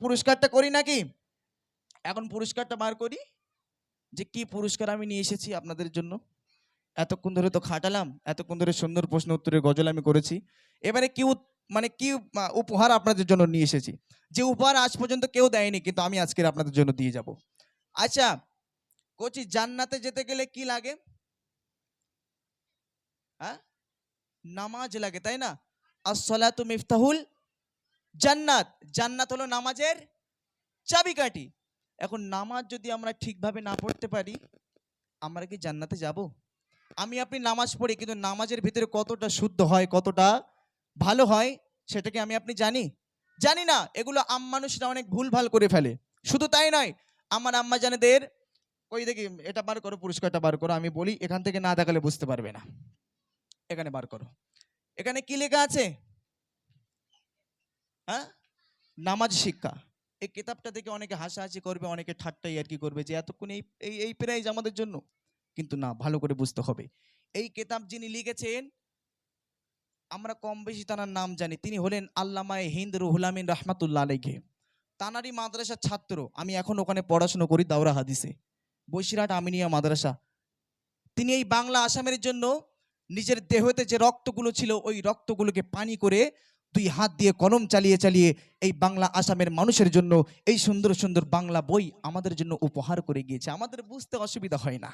পুরস্কারটা করি নাকি? এখন পুরস্কারটা বার করি যে কি পুরস্কার আমি নিয়ে এসেছি আপনাদের জন্য। এতক্ষণ ধরে তো খাটালাম, এতক্ষণ ধরে সুন্দর প্রশ্ন উত্তরের গজল আমি করেছি। এবারে কি মানে কি উপহার আপনাদের জন্য নিয়ে এসেছি? যে উপহার আজ পর্যন্ত কেউ দেয়নি, কিন্তু আমি আজকের আপনাদের জন্য দিয়ে যাব। আচ্ছা কোচি, জান্নাতে যেতে গেলে কি লাগে? হ্যাঁ? নামাজ লাগে, তাই না? আসসালাতু মিফতাহুল জান্নাত। জান্নাত হলো নামাজের চাবিকাঠি। এখন নামাজ যদি আমরা ঠিকভাবে না পড়তে পারি, আমরা কি জান্নাতে যাব? আমি, আপনি নামাজ পড়ি, কিন্তু নামাজের ভিতরে কতটা শুদ্ধ হয়, কতটা ভালো হয় সেটাকে আমি, আপনি জানি? জানি না। এগুলো আম মানুষরা অনেক ভুল ভালো করে ফেলে। শুধু তাই নয়, আমার আম্মা জানেদের, ওই দেখি, এটা বার করো, পুরস্কারটা বার করো, আমি বলি, এখান থেকে না দেখালে বুঝতে পারবে না। এখানে বার করো। এখানে কি লেখা আছে? হ্যাঁ? নামাজ শিক্ষা। এই কিতাবটা দেখে অনেকে হাসাহাসি করবে, অনেকে ঠাট্টাই আর কি করবে যে এতক্ষণ এই এই প্রাইজ আমাদের জন্য। কিন্তু না, ভালো করে বুঝতে হবে। এই কিতাব যিনি লিখেছেন, আমরা কম বেশি তার নাম জানি। তিনি হলেন আল্লামায়ে হিন্দ রুহুল আমিন রহমাতুল্লাহ আলাইকে তানারি মাদ্রাসার ছাত্র। আমি এখন ওখানে পড়াশুনো করি দাওরা হাদিসে। বসিরহাট আমিনিয়া মাদ্রাসা। তিনি এই বাংলা আসামের জন্য নিজের দেহতে যে রক্তগুলো ছিল, ওই রক্তগুলোকে পানি করে দুই হাত দিয়ে কলম চালিয়ে চালিয়ে এই বাংলা আসামের মানুষের জন্য এই সুন্দর সুন্দর বাংলা বই আমাদের জন্য উপহার করে গিয়েছে। আমাদের বুঝতে অসুবিধা হয় না।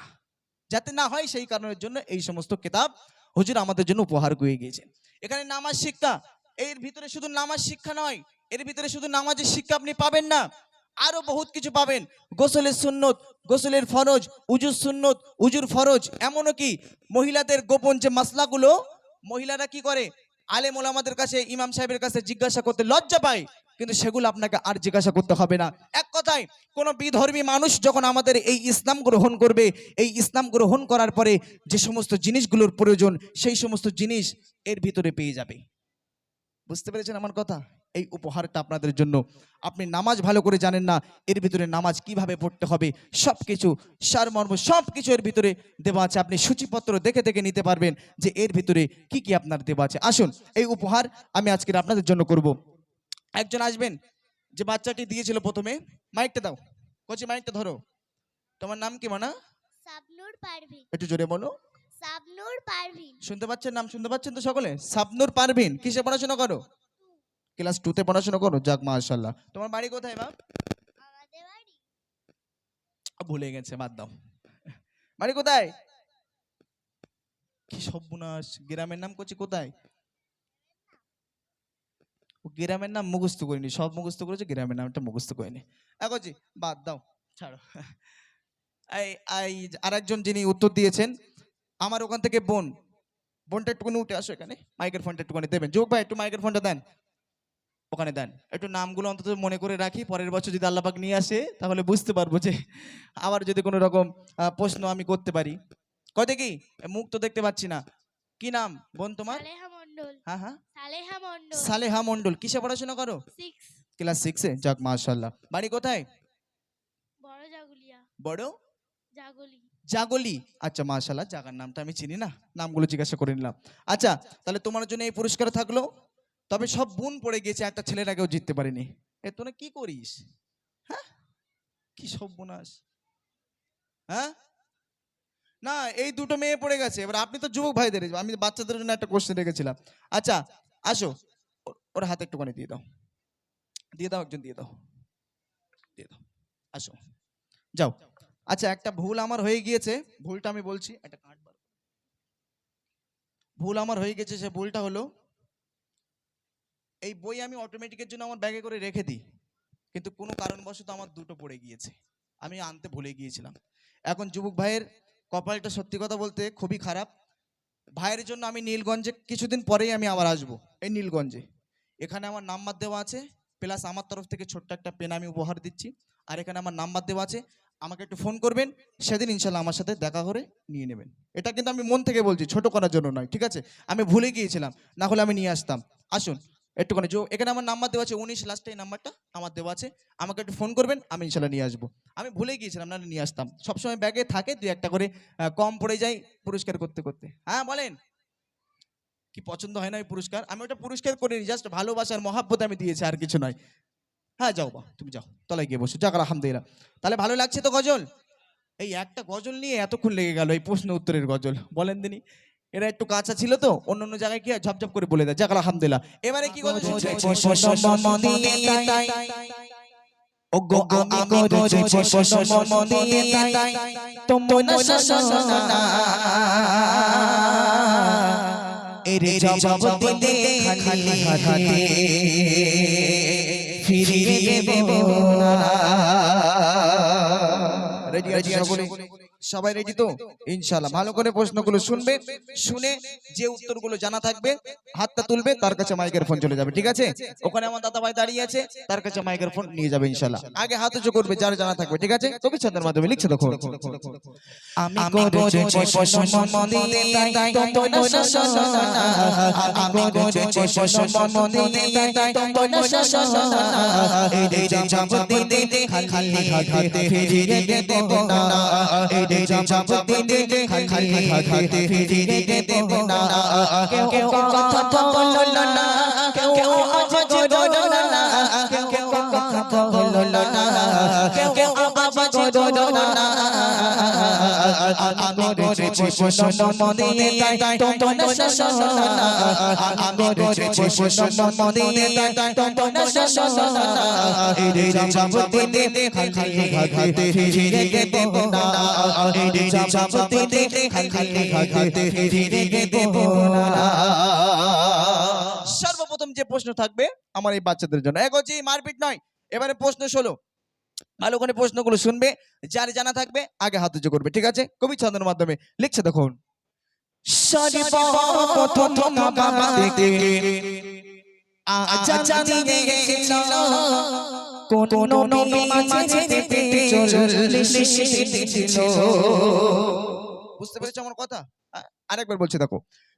যাতে না হয় সেই কারণের জন্য এই সমস্ত কিতাব হুজুর আমাদের জন্য উপহার করে গিয়েছে। এখানে নামাজ শিক্ষা, এর ভিতরে শুধু নামাজ শিক্ষা নয়, এর ভিতরে শুধু নামাজের শিক্ষা আপনি পাবেন না, আরও বহুত কিছু পাবেন। গোসলের সুন্নত, গোসলের ফরজ, উজুর সুন্নত, উজুর ফরজ এমনও কি মহিলাদের গোপন যে মাসলাগুলো, মহিলারা কি করে? আলেম ওলামাদের কাছে, ইমাম সাহেবের কাছে জিজ্ঞাসা করতে লজ্জা পায়, কিন্তু সেগুলো আপনাকে আর জিজ্ঞাসা করতে হবে না। এক কথায়, কোনো বিধর্মী মানুষ যখন আমাদের এই ইসলাম গ্রহণ করবে, এই ইসলাম গ্রহণ করার পরে যে সমস্ত জিনিসগুলোর প্রয়োজন, সেই সমস্ত জিনিস এর ভিতরে পেয়ে যাবে। বুঝতে পেরেছেন আমার কথা? এই উপহারটা আপনাদের জন্য। আপনি নামাজ ভালো করে জানেন না এর ভিতরে নামাজ কীভাবে পড়তে হবে সব কিছু সারমর্ম সব কিছু এর ভিতরে দেওয়া আছে। আপনি সূচিপত্র দেখে দেখে নিতে পারবেন যে এর ভিতরে কি কি আপনার দেওয়া আছে। আসুন এই উপহার আমি আজকের আপনাদের জন্য করব। একজন আসবেন যে বাচ্চাটি দিয়েছিল প্রথমে মাইকটা দাও। কচি মাইকটা ধরো। তোমার নাম কি মানা? সাবনুর পারভিন। একটু জোরে বলো। সাবনুর পারভিন। শুনতে পাচ্ছেন নাম? শুনতে পাচ্ছেন তো সকলে? সাবনুর পারভিন কিসে পড়াশোনা করো? ক্লাস টুতে পড়াশোনা করো? যাক মাশাল্লাহ তোমার বাড়ি কোথায় বাপ ভুলে গেছে বাদ দাও। বাড়ি কোথায়? কি সর্বনাশ। গ্রামের নাম করছি কোথায়? গ্রামের নাম মুখস্থ করিনি। সব মুখস্থ করেছে গ্রামের নামটা মুখস্থ করিনি। এগোছি বাদ দাও। ছাড়ো। এই আরেকজন যিনি উত্তর দিয়েছেন আমার ওখান থেকে বোন। বোনটা একটুখানি উঠে আসো এখানে। মাইকের ফোনটা একটুখানি দেবেন। যোগ ভাই একটু মাইকের ফোনটা দেন। ওখানে দেন। একটু নামগুলো অন্তত মনে করে রাখি পরের বছর যদি আল্লাপাক নিয়ে আসে তাহলে বুঝতে পারব যে আবার যদি কোনো রকম প্রশ্ন আমি করতে পারি। কয় দেখি? মুখ তো দেখতে পাচ্ছি না। কি নাম? বোন তোমার? হ্যাঁ হ্যাঁ। সালেহা মন্ডল কিসে পড়াশোনা করো? ক্লাস সিক্সে যাক মাশাল্লাহ বাড়ি কোথায়? বড় বড়? জাগলি। জাগলি। আচ্ছা মাশাল্লাহ জাগার নামটা আমি চিনি না। নামগুলো জিজ্ঞাসা করে নিলাম। আচ্ছা তাহলে তোমার জন্য এই পুরস্কার থাকল? তবে সব বোন পড়ে গিয়েছে একটা ছেলের আগেও জিততে পারিনি। এ, তোরা কি করিস? হ্যাঁ? কি সব বোনাস হ্যাঁ? না, এই দুটো মেয়ে পড়ে গেছে। এবার আপনি তো যুবক ভাইদের, আমি বাচ্চাদের জন্য একটা কোশ্চেন রেখেছিলাম। আচ্ছা আসো। ওর হাতে একটুখানি দিয়ে দাও। দিয়ে দাও একজন, দিয়ে দাও। দিয়ে দাও। আসো। যাও। আচ্ছা একটা ভুল আমার হয়ে গিয়েছে। ভুলটা আমি বলছি। একটা বার ভুল আমার হয়ে গেছে, সে ভুলটা হলো এই বই আমি অটোমেটিকের জন্য আমার ব্যাগে করে রেখে দিই। কিন্তু কোনো কারণবশত আমার দুটো পড়ে গিয়েছে। আমি আনতে ভুলে গিয়েছিলাম। এখন যুবক ভাইয়ের কপালটা সত্যি কথা বলতে খুবই খারাপ। ভাইয়ের জন্য আমি নীলগঞ্জে কিছুদিন পরেই আমি আবার আসব, এই নীলগঞ্জে। এখানে আমার নাম্বার দেওয়া আছে প্লাস আমার তরফ থেকে ছোট্ট একটা পেন আমি উপহার দিচ্ছি। আর এখানে আমার নাম্বার দেওয়া আছে, আমাকে একটু ফোন করবেন, সেদিন ইনশাল্লাহ আমার সাথে দেখা করে নিয়ে নেবেন। এটা কিন্তু আমি মন থেকে বলছি, ছোট করার জন্য নয়, ঠিক আছে? আমি ভুলে গিয়েছিলাম, না হলে আমি নিয়ে আসতাম। আসুন একটুখানি জো এখানে আমার নাম্বার দেওয়া আছে, উনিশ লাস্টে এই নাম্বারটা আমার দেওয়া আছে। আমাকে একটু ফোন করবেন, আমি ইনশাল্লাহ নিয়ে আসব। আমি ভুলে গিয়েছিলাম না নিয়ে আসতাম। সবসময় ব্যাগে থাকে, দুই একটা করে কম পড়ে যায় পুরস্কার করতে করতে। হ্যাঁ বলেন। কি পছন্দ হয় না ওই পুরস্কার? আমি ওটা পুরস্কার করিনি জাস্ট ভালোবাসার মহাব্বত আমি দিয়েছি, আর কিছু নয়। হ্যাঁ যাও বা তুমি যাও, তলায় গিয়ে বসো। যাক, আলহামদুলিল্লাহ। তাহলে ভালো লাগছে তো গজল? এই একটা গজল নিয়ে এতক্ষণ লেগে গেল, এই প্রশ্ন উত্তরের গজল। বলেন দিনি। এরা একটু কাঁচা ছিল তো অন্য অন্য জায়গায় কি ঝপঝপ করে বলে দেয় যাক আলহামদুলিল্লাহ এবারে কি রেডি সকলে সবাই রেডি তো ইনশাআল্লাহ ভালো করে প্রশ্নগুলো শুনবে শুনে যে উত্তরগুলো জানা থাকবে হাতটা তুলবে তার কাছে মাইকের ফোন চলে যাবে ঠিক আছে ওখানে আমার দাদা ভাই দাঁড়িয়ে আছে তার কাছে মাইকের ফোন নিয়ে যাবে ইনশাআল্লাহ আগে হাত উঁচু করবে যার জানা থাকবে ঠিক আছে কবি ছন্দের মাধ্যমে লিখছে দেখো আমি করেছি পশম দিয়ে তোমরা শোনো না আমি করেছি পশম দিয়ে তোমরা শোনো না এই জবাব দিতে খালি হাতে ফিরিয়ে দেব না এই জবাব দিতে খালি হাতে ফিরিয়ে দেব না কেউ কথা বলল না কেউ আজ বলল না কেউ কথা বলল না কেউ আজ করল না সর্বপ্রথম যে প্রশ্ন থাকবে আমার এই বাচ্চাদের জন্য। এগোচ্ছি মারপিট নয়। এবারে প্রশ্ন ষোলো। ভালো করে প্রশ্নগুলো শুনবে যার জানা থাকবে আগে হাত উঁচু করবে ঠিক আছে? কবি ছন্দের মাধ্যমে লিখছে দেখুন। বুঝতে পেরেছ আমার কথা? আরেকবার বলছি দেখো।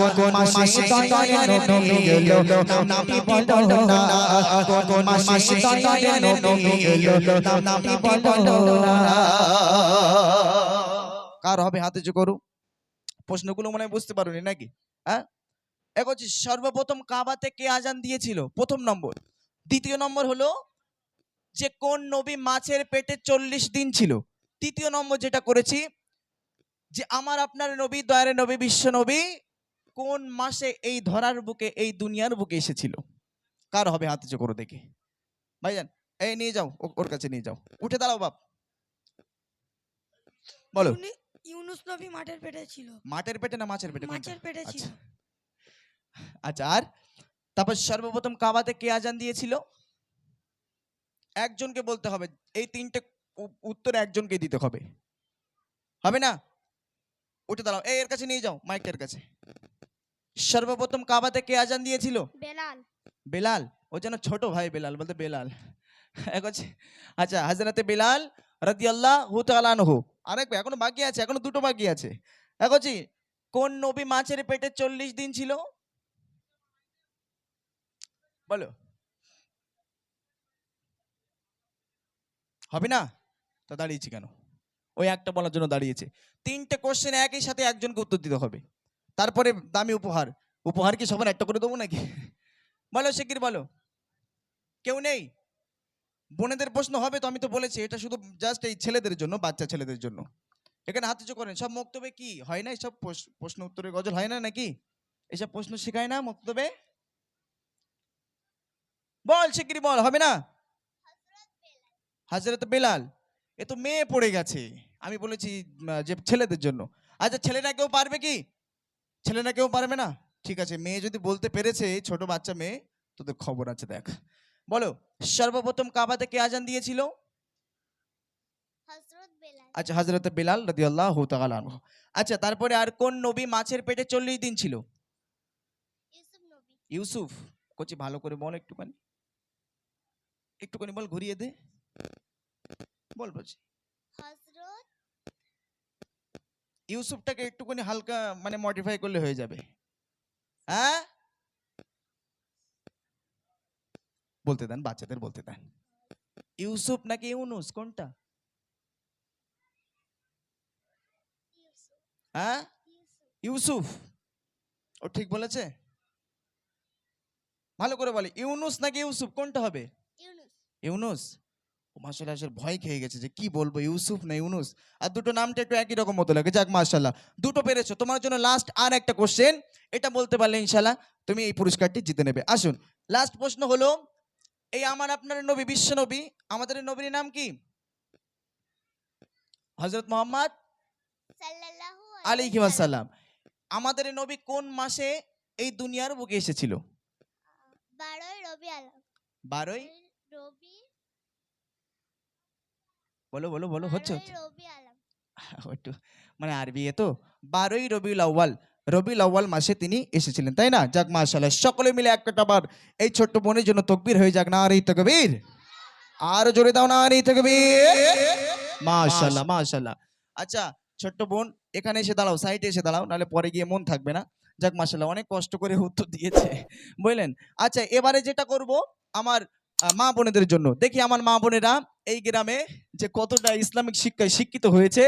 কাটা খলো না শেষে প্রশ্ন এবার করেছে তোমার কাটা খলো না কোন মাসে দয়ার নবী এলো নামটি বলো না। কোন মাসে দয়ার নবী এলো? নামটি বলো না। কার হবে হাতে উঁচু করু প্রশ্নগুলো মনে বুঝতে পারোনি নাকি? হ্যাঁ? এগোচ্ছি সর্বপ্রথম কাবাতে কে আজান দিয়েছিল? প্রথম নম্বর। দ্বিতীয় নম্বর হলো যে কোন নবী মাছের পেটে চল্লিশ দিন ছিল? তৃতীয় নম্বর যেটা করেছি যে আমার আপনার নবী দয়ারে নবী বিশ্ব নবী কোন মাসে এই ধরার বুকে এই দুনিয়ার বুকে এসেছিল? কার হবে হাতে উঁচু করো দেখি। ভাইজান এই নিয়ে যাও ওর কাছে নিয়ে যাও। উঠে দাঁড়াও বাপ। বলো। ইউনুস নবী মাঠের পেটে ছিল। মাঠের পেটে না মাছের পেটে? মাছের পেটে ছিল। আচ্ছা। আচ্ছা আর? তারপর সর্বপ্রথম কাবাতে কে আজান দিয়েছিল? একজনকে বলতে হবে। এই তিনটে উত্তর একজনকে দিতে হবে। হবে না? উঠে দাঁড়াও। এই এর কাছে নিয়ে যাও মাইকের কাছে। সর্বপ্রথম কাবাতে কে আজান দিয়েছিল? বেলাল। বেলাল? ও যেন ছোট ভাই বেলাল বলতে বেলাল। এক হচ্ছে আচ্ছা হাজরাতে বেলাল রাদিয়াল্লাহ হুতালানহু আরেক এখনও বাকি আছে এখনও দুটো বাকি আছে। এক হচ্ছে কোন নবী মাছের পেটে চল্লিশ দিন ছিল? বলো। হবে না? তা দাঁড়িয়েছি কেন? ওই একটা বলার জন্য দাঁড়িয়েছে। তিনটে কোশ্চেন একই সাথে একজনকে উত্তর দিতে হবে। তারপরে দামি উপহার। উপহার কি সবার একটা করে দেবো নাকি? বলো শিগগির বলো। কেউ নেই? বোনেদের প্রশ্ন হবে তো আমি তো বলেছি, এটা শুধু জাস্ট এই ছেলেদের জন্য, বাচ্চা ছেলেদের জন্য। এখানে হাত উঁচু করেন, সব বক্তব্যে কি? হয় না এসব প্রশ- প্রশ্ন উত্তরের গজল হয় না নাকি? এসব প্রশ্ন শেখায় না বক্তব্যে বল শিগগিরি বল, হবে না? হাজরত বেলাল। এ তো মেয়ে পড়ে গেছে। আমি বলেছি যে ছেলেদের জন্য। আচ্ছা ছেলেরা কেউ পারবে কি? ছেলেরা কেউ পারবে না? ঠিক আছে মেয়ে যদি বলতে পেরেছে ছোট বাচ্চা মেয়ে তোদের খবর আছে দেখ। বলো সর্বপ্রথম কাবাতে কে আজান দিয়েছিল? আচ্ছা হজরত বেলাল তাআলা আনহু। আচ্ছা তারপরে আর কোন নবী মাছের পেটে চল্লিশ দিন ছিল? ইউসুফ? কচি ভালো করে বল একটুখানি। একটুখানি বল ঘুরিয়ে দে। বল বলছি হজরত ইউসুফটাকে একটুখানি হালকা মানে মডিফাই করলে হয়ে যাবে। হ্যাঁ? বলতে দেন বাচ্চাদের বলতে দেন। ইউসুফ নাকি ইউনুস? কোনটা? হ্যাঁ? ইউসুফ। ইউসুফ ও ঠিক বলেছে? ভালো করে বলে ইউনুস নাকি ইউসুফ? কোনটা হবে? ইউনুস। মাসাল্লাহ আসলে ভয় খেয়ে গেছে যে কি বলব ইউসুফ না ইউনুস? আর দুটো নামটা একটু একই রকম মতো লাগে যাক মাশাল্লাহ দুটো পেরেছ তোমার জন্য লাস্ট আর একটা কোশ্চেন এটা বলতে পারলে ইনশাল্লাহ তুমি এই পুরস্কারটি জিতে নেবে। আসুন লাস্ট প্রশ্ন হলো এই আমার আপনার নবী বিশ্ব নবী আমাদের নবীর নাম কি? হজরত মোহাম্মদ সাল্লাল্লাহু আলাইহি আমাদের নবী কোন মাসে এই দুনিয়ার বুকে এসেছিল? বারোই রবি বারোই রবি বলো বলো বলো হচ্ছে হচ্ছে। একটু মানে আরবি তো। বারোই রবিউল আউ্য়াল রবিউল আউ্য়াল মাসে তিনি এসেছিলেন তাই না? যাক মাশাল্লাহ সকলে মিলে একটা বার এই ছোট্ট বোনের জন্য তকবির হয়ে যাক না আর এই তকবির? আর জোরে দাও না আর এই তকবির? মাশাল্লাহ মাশাল্লাহ আচ্ছা ছোট্ট বোন এখানে এসে দাঁড়াও সাইডে এসে দাঁড়াও নাহলে পরে গিয়ে মন থাকবে না। যাক মাশাল্লাহ অনেক কষ্ট করে উত্তর দিয়েছে বুঝলেন? আচ্ছা এবারে যেটা করব আমার মা বোনেদের জন্য। দেখি আমার মা বোনেরা এই গ্রামে যে কতটা ইসলামিক শিক্ষায় শিক্ষিত হয়েছে,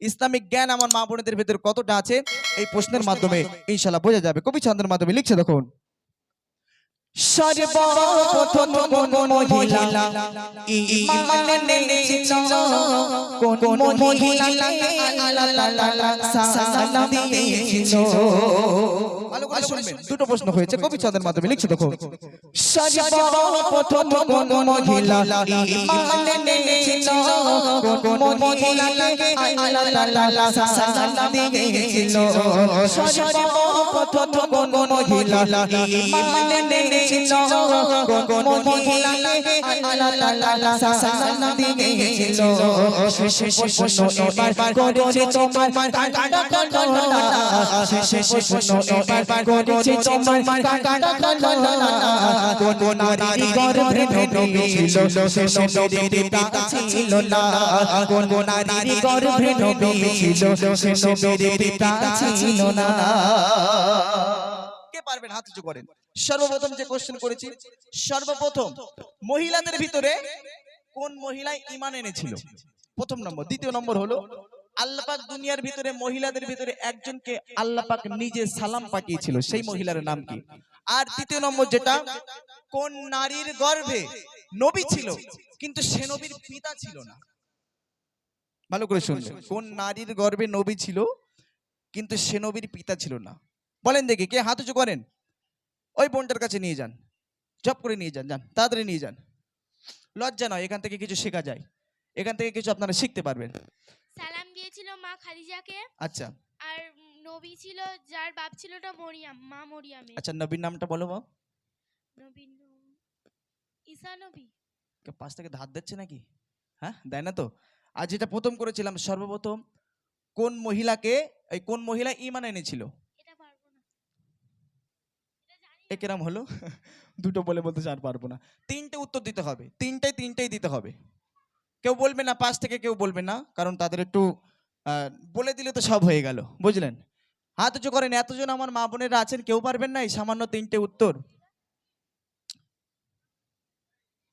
ইসলামিক জ্ঞান আমার মা বোনেদের ভেতরে কতটা আছে, এই প্রশ্নের মাধ্যমে ইনশাল্লাহ বোঝা যাবে। কবি ছন্দের মাধ্যমে লিখছে দেখুন। মহিলা শুনবেন। দুটো প্রশ্ন হয়েছে কবি ছন্দের মাধ্যমে। লিখছে দেখুন। সর্বপ্রথম কোন মহিলা। ঈমান এনেছিল কোন মহিলা আল্লাহ সালাম দিয়েছিল সর্বপ্রথম কোন মহিলা। ঈমান এনেছিল কোন মহিলা আল্লাহ সালাম দিয়েছিল। শেষ প্রশ্ন এবার করেছে তোমার। কাটা কাটা শেষ প্রশ্ন এবার করেছে তোমার কাটা কাটা কোন নারী গর্ভে নবী ছিল নবীর পিতা ছিল না কোন নারী গর্ভে নবী ছিল নবীর পিতা ছিল না কে পারবেন হাত উঁচু করেন সর্বপ্রথম যে কোশ্চেন করেছি সর্বপ্রথম মহিলাদের ভিতরে কোন মহিলা ইমান এনেছিল প্রথম নম্বর দ্বিতীয় নম্বর হলো আল্লাহ পাক দুনিয়ার ভিতরে, মহিলাদের ভিতরে একজনকে আল্লাহ পাক নিজে সালাম পাঠিয়েছিল, সেই মহিলার নাম কি? আর তৃতীয় নম্বর যেটা, কোন নারীর গর্ভে নবী ছিল, কিন্তু সে নবীর পিতা ছিল না। ভালো করে শুনবেন কোন নারীর গর্ভে নবী ছিল, কিন্তু সে নবীর পিতা ছিল না। বলেন দেখি, কে হাত উঁচু করেন? ওই বোনটার কাছে নিয়ে যান। জব করে নিয়ে যান যান, তাড়াতাড়ি নিয়ে যান। লজ্জা নয়, এখান থেকে কিছু শেখা যায়। এখান থেকে কিছু আপনারা শিখতে পারবেন। সালাম দিয়েছিল মা খাদিজাকে। আচ্ছা। আর নবী ছিল যার বাপ ছিল ওটা মরিয়াম মা মরিয়ামে আচ্ছা নবীর নামটা বলো বাবা। নবী ন- ঈসা নবী। কেউ পাশ থেকে ধার দিচ্ছে নাকি? হ্যাঁ দেয় না তো? আর যেটা প্রথম করেছিলাম সর্বপ্রথম কোন মহিলাকে এই কোন মহিলা ইমান এনেছিল? এটা পারব না। এটা জানি এ কেরাম হলো? দুটো বলে বলতে চার পারব না। তিনটে উত্তর দিতে হবে। তিনটাই তিনটেই দিতে হবে। কেউ বলবে না, পাশ থেকে কেউ বলবে না, কারণ তাদের একটু বলে দিলে তো সব হয়ে গেল, বুঝলেন? হাত উঁচু করেন, এতজন আমার মা বোনেরা আছেন, কেউ পারবেন না এই সামান্য তিনটে উত্তর।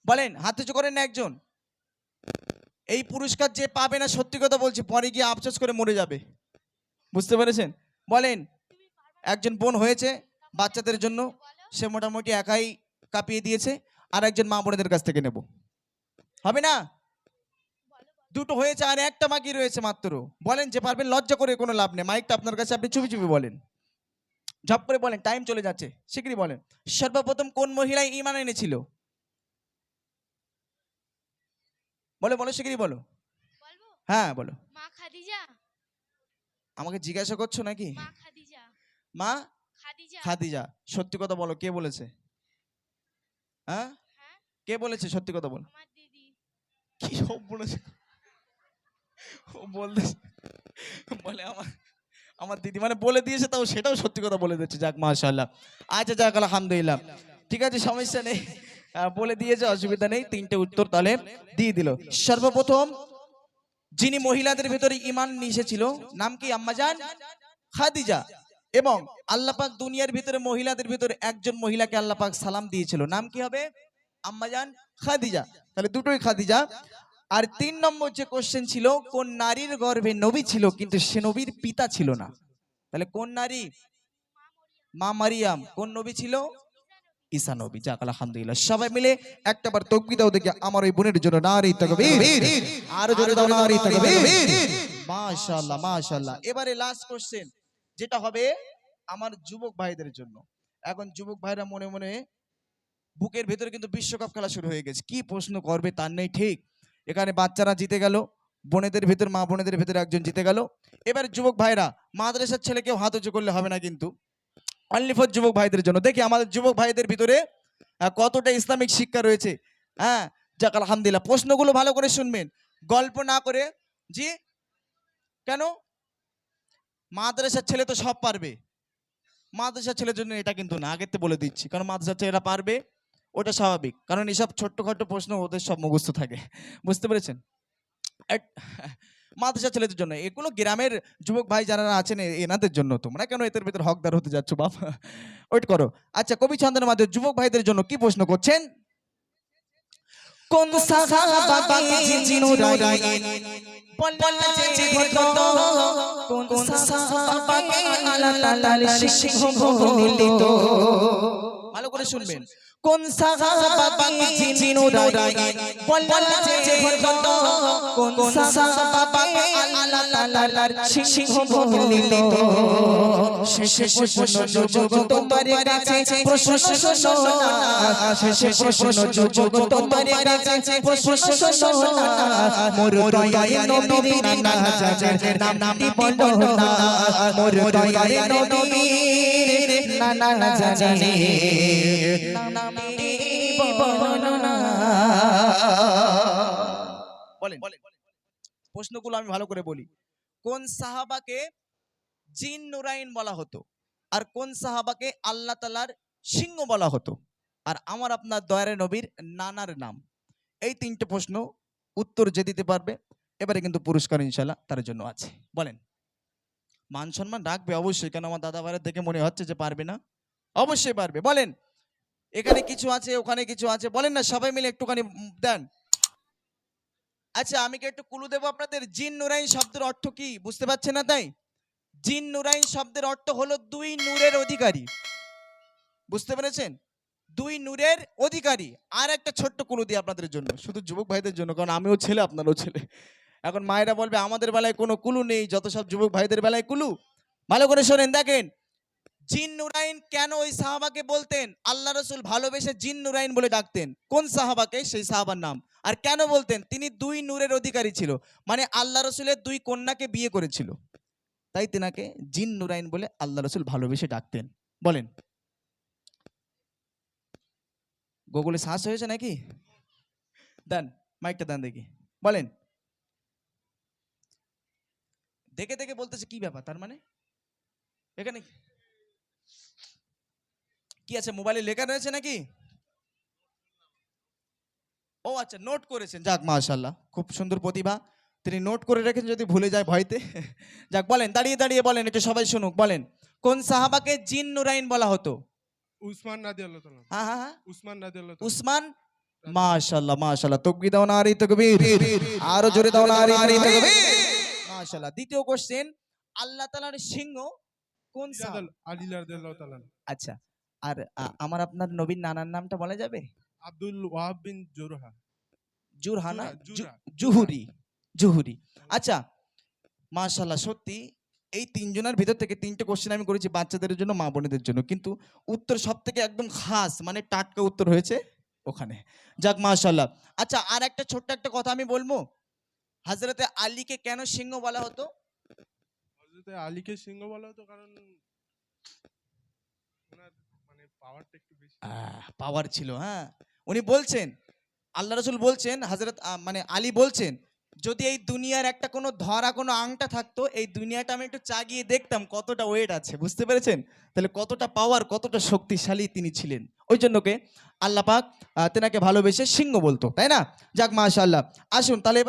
বলেন, হাত উঁচু করেন একজন। এই পুরস্কার যে পাবে না, সত্যি কথা বলছি, পরে গিয়ে আফসোস করে মরে যাবে। বুঝতে পেরেছেন? বলেন, একজন বোন হয়েছে বাচ্চাদের জন্য, সে মোটামুটি একাই কাঁপিয়ে দিয়েছে আর একজন মা বোনেদের কাছ থেকে নেব। হবে না? দুটো হয়েছে আর একটা বাকি রয়েছে মাত্র। বলেন যে পারবেন লজ্জা করে কোনো লাভ নেই। মাইকটা আপনার কাছে আপনি চুপি চুপি বলেন। ঝপ করে বলেন টাইম চলে যাচ্ছে। শীঘ্রই বলেন। সর্বপ্রথম কোন মহিলা ইমান এনেছিল? বলো বলো শীঘ্রই বলো। হ্যাঁ বলো। মা খাদিজা? আমাকে জিজ্ঞাসা করছ নাকি? মা খাদিজা। মা খাদিজা। খাদিজা। সত্যি কথা বলো কে বলেছে? হ্যাঁ? হ্যাঁ? কে বলেছে সত্যি কথা বলো? আমার দিদি। কি সব বলেছে? ও বলতে বলে আমার আমার দিদি মানে বলে দিয়েছে, তাও সেটাও সত্যি কথা বলে দিচ্ছে, যাক মাশাআল্লাহ। আচ্ছা যাক, আলহামদুলিল্লাহ। ঠিক আছে, সমস্যা নেই। বলে দিয়েছে, অসুবিধা নেই, তিনটে উত্তর তাহলে দিয়ে দিল। সর্বপ্রথম, যিনি মহিলাদের ভিতরে ইমান এসেছিল, নাম কি আম্মাজান খাদিজা। এবং আল্লাপাক দুনিয়ার ভিতরে মহিলাদের ভিতরে একজন মহিলাকে আল্লাপাক সালাম দিয়েছিল। নাম কি হবে? আম্মাজান খাদিজা। তাহলে দুটোই খাদিজা। আর তিন নম্বর যে কোশ্চেন ছিল, কোন নারীর গর্ভে নবী ছিল, কিন্তু সে নবীর পিতা ছিল না। তাহলে কোন নারী? মা মারিয়াম। কোন নবী ছিল? ঈসা নবী। যাক, আলহামদুলিল্লাহ। সবাই মিলে একটা বার তকবি দাও দেখে, আমার ওই বোনের জন্য নারী তাকবীর। আরও জোরে দাও, নারী তাকবীর। মাশাআল্লাহ মাশাআল্লাহ। এবারে লাস্ট কোশ্চেন যেটা হবে আমার যুবক ভাইদের জন্য। এখন যুবক ভাইরা মনে মনে বুকের ভেতরে কিন্তু বিশ্বকাপ খেলা শুরু হয়ে গেছে। কি প্রশ্ন করবে তার নেই ঠিক। এখানে বাচ্চারা জিতে গেল, বোনেদের ভিতর, মা বোনেদের ভিতরে একজন জিতে গেল। এবার যুবক ভাইরা, মাদ্রাসার ছেলে কেউ হাত উঁচু করলে হবে না কিন্তু। অনলি ফর যুবক ভাইদের জন্য। দেখি আমাদের যুবক ভাইদের ভিতরে কতটা ইসলামিক শিক্ষা রয়েছে। হ্যাঁ যাক, আলহামদুলিল্লাহ। প্রশ্নগুলো ভালো করে শুনবেন। গল্প না করে, জি? কেন? মাদ্রাসার ছেলে তো সব পারবে। মাদ্রাসার ছেলের জন্য এটা কিন্তু না থেকে বলে দিচ্ছি। কারণ মাদ্রাসার ছেলেরা পারবে। ওটা স্বাভাবিক। কারণ এসব ছোট্টখাটো প্রশ্ন ওদের সব মুখস্থ থাকে। বুঝতে পেরেছেন? মাদ্রাসা ছেলেদের জন্য। এগুলো গ্রামের যুবক ভাই যারা আছেন এনাদের জন্য। তোমরা কেন এদের ভিতরে হকদার হতে যাচ্ছ, বাপ? ওয়েট করো। আচ্ছা কবি ছন্দের মাধ্যমে যুবক ভাইদের জন্য কি প্রশ্ন করছেন? কোন ভালো করে শুনবেন। কোন সাহাবাকে জিনুরাইন বললা যে কত কোন সাহাবাকে আল্লাহ তাআলার সিংহ শেষে শেষে না না জানে না বলেন প্রশ্নগুলো আমি ভালো করে বলি কোন সাহাবাকে জিন নুরাইন বলা হতো আর কোন সাহাবাকে আল্লাহ তালার সিংহ বলা হতো আর আমার আপনার দয়ারে নবীর নানার নাম এই তিনটে প্রশ্ন উত্তর যে দিতে পারবে এবারে কিন্তু পুরস্কার ইনশাল্লাহ তার জন্য আছে বলেন মান সম্মান রাখবে অবশ্যই, কেন আমার দাদা ভাইয়ের দেখে মনে হচ্ছে যে পারবে না? অবশ্যই পারবে। বলেন, এখানে কিছু আছে, ওখানে কিছু আছে, বলেন না, সবাই মিলে একটুখানি দেন। আচ্ছা আমি কি একটু কুলু দেবো আপনাদের? জিন নুরাইন শব্দের অর্থ কি? বুঝতে পারছেন না তাই? জিন নুরাইন শব্দের অর্থ হলো দুই নূরের অধিকারী। বুঝতে পেরেছেন? দুই নূরের অধিকারী। আর একটা ছোট্ট কুলু দিই আপনাদের জন্য, শুধু যুবক ভাইদের জন্য, কারণ আমিও ছেলে, আপনারও ছেলে। এখন মায়েরা বলবে, আমাদের বেলায় কোনো কুলু নেই, যত সব যুবক ভাইদের বেলায় কুলু। ভালো করে শোনেন, দেখেন, জিন নুরাইন কেন ওই সাহাবাকে বলতেন? আল্লাহ রসুল ভালোবেসে জিন নুরাইন বলে ডাকতেন। কোন সাহাবাকে? সেই সাহাবার নাম। আর কেন বলতেন? তিনি দুই নূরের অধিকারী ছিল। মানে আল্লাহ রসুলের দুই কন্যাকে বিয়ে করেছিল। তাই তেনাকে জিন নুরাইন বলে আল্লাহ রসুল ভালোবেসে ডাকতেন। বলেন। গুগলে শ্বাস হয়েছে নাকি? দেন, মাইকটা দেন দেখি। বলেন। দেখে দেখে বলতেছে কি ব্যাপার? তার মানে? এখানে কি? আছে? মোবাইলে লেখা রয়েছে নাকি? ও আচ্ছা নোট করেছেন। যাক মাশাল্লাহ খুব সুন্দর প্রতিভা। তিনি নোট করে রেখেছেন যদি ভুলে যায় ভয়তে। যাক বলেন দাঁড়িয়ে দাঁড়িয়ে বলেন একটু সবাই শুনুক বলেন কোন সাহাবাকে জিন নুরাইন বলা হতো? উসমান রাদি আল্লাহ তাআলা। হ্যাঁ হ্যাঁ হ্যাঁ। উসমান রাদি আল্লাহ উসমান? মাশাল্লাহ মাশাল্লাহ তকবি দাও নারী তকবীর। আরও জোরে দাও নারী তকবীর। মাশাল্লাহ দ্বিতীয় কোশ্চেন আল্লাহ তাআলার সিংহ কোন সাহাবা আলী রাদি আল্লাহ তাআলা। আচ্ছা আর আমার আপনার নবীর নানার নামটা বলা যাবে? আব্দুল ওয়াহাব বিন জুরহা। জুরহানা? জুরা, জু- জুরা, জুহুরি জুহুরি। আচ্ছা মাশাল্লাহ সত্যি এই তিনজনের ভিতর থেকে তিনটে কোশ্চেন আমি করেছি বাচ্চাদের জন্য মা বোনেদের জন্য। কিন্তু উত্তর সব থেকে একদম খাস মানে টাটকা উত্তর হয়েছে ওখানে। যাক মাশাল্লাহ আচ্ছা আর একটা ছোট্ট একটা কথা আমি বলব? হাজরতে আলীকে কেন সিংহ বলা হতো? হযরতে আলীকে সিংহ বলা হতো কারণ ওনার মানে পাওয়ারটা একটু বেশি। পাওয়ার ছিল হ্যাঁ। উনি বলছেন আল্লাহ রসুল বলছেন হাজরত মানে আলী বলছেন যদি এই দুনিয়ার একটা কোনো ধরা কোনো আংটা থাকতো এই দুনিয়াটা আমি একটু চাগিয়ে দেখতাম কতটা ওয়েট আছে বুঝতে পেরেছেন? তাহলে কতটা পাওয়ার কতটা শক্তিশালী তিনি ছিলেন। ওই জন্য কে? আল্লাহ তেনাকে ভালোবেসে সিংহ বলতো তাই না? যাক মাশাআল্লাহ। আসুন তাহলে এবার